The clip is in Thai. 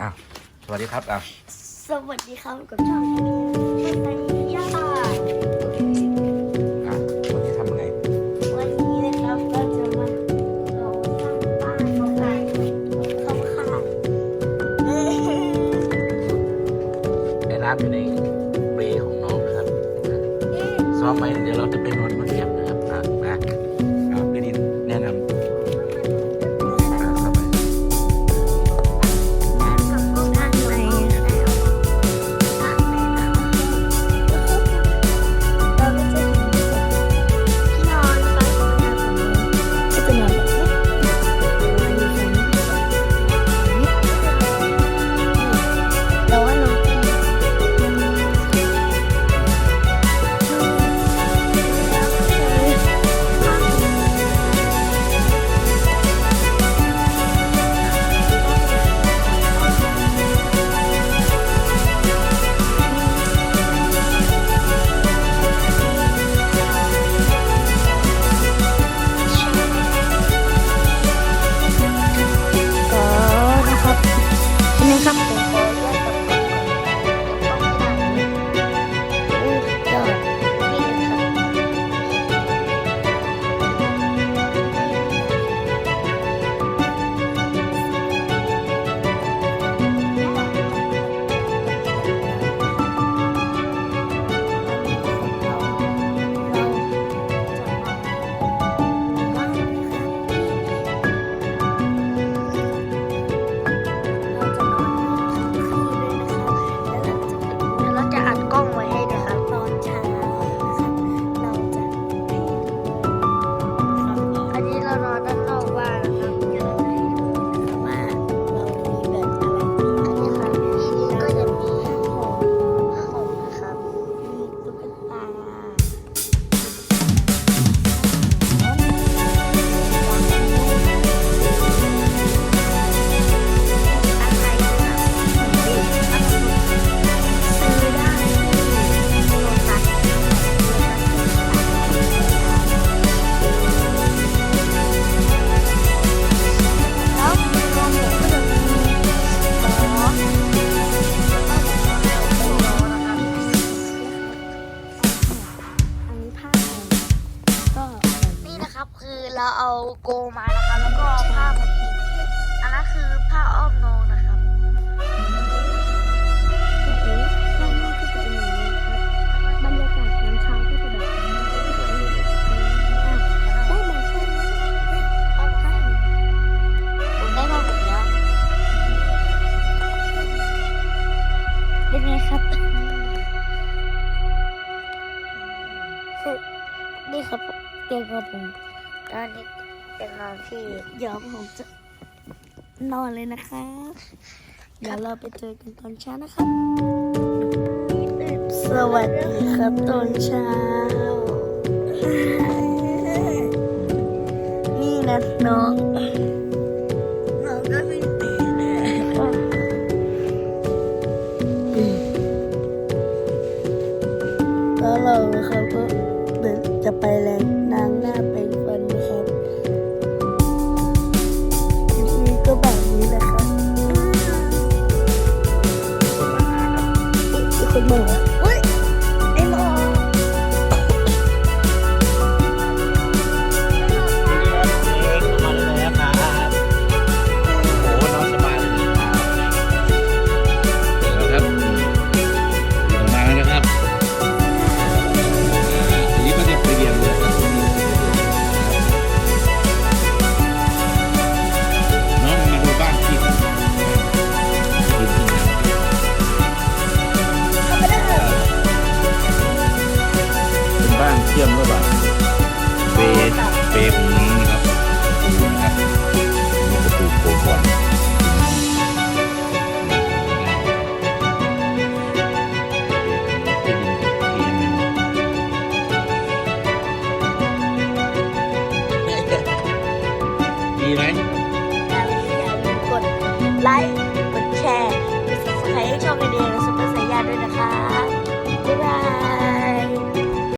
อ้าวสวัสดีครับอ้าวสวัสดีครับกับช่องนี้เป็นย่าอ้าววันนี้ทำไงวันนี้นะครับก็จะมาเราสร้างบ้านเขาขายเขาขายเอ้ยไอ้ร้านอยู่ในเปรย์ของน้องนะครับซ้อมไหมเดี๋ยวเราจะไปนอนบนเตียง โกมานะคะแล้วก็เอาผ้ามาปิดอันนั้นคือผ้าอ้อมนอนนะครับบรรยากาศตอนเช้าก็จะแบบนี้อ้าวได้มาแค่นี้ผมได้ผ้าผมแล้วเป็นไงครับ นี่ครับเตียงของผมตอนนี้ เป็นนอนที่เดี๋ยวผมจะนอนเลยนะคะ เดี๋ยวเราไปเจอกันตอนเช้านะครับสวัสดีครับตอนเช้า นี่นะน้อง อี เปรมนี้นะครับดูนะครับนี่ประตูโคก่อนดีไหมไลค์กดแชร์กด subscribe ให้ช่องในเดียร์ซุปเปอร์สายยาด้วยนะคะบ๊ายบาย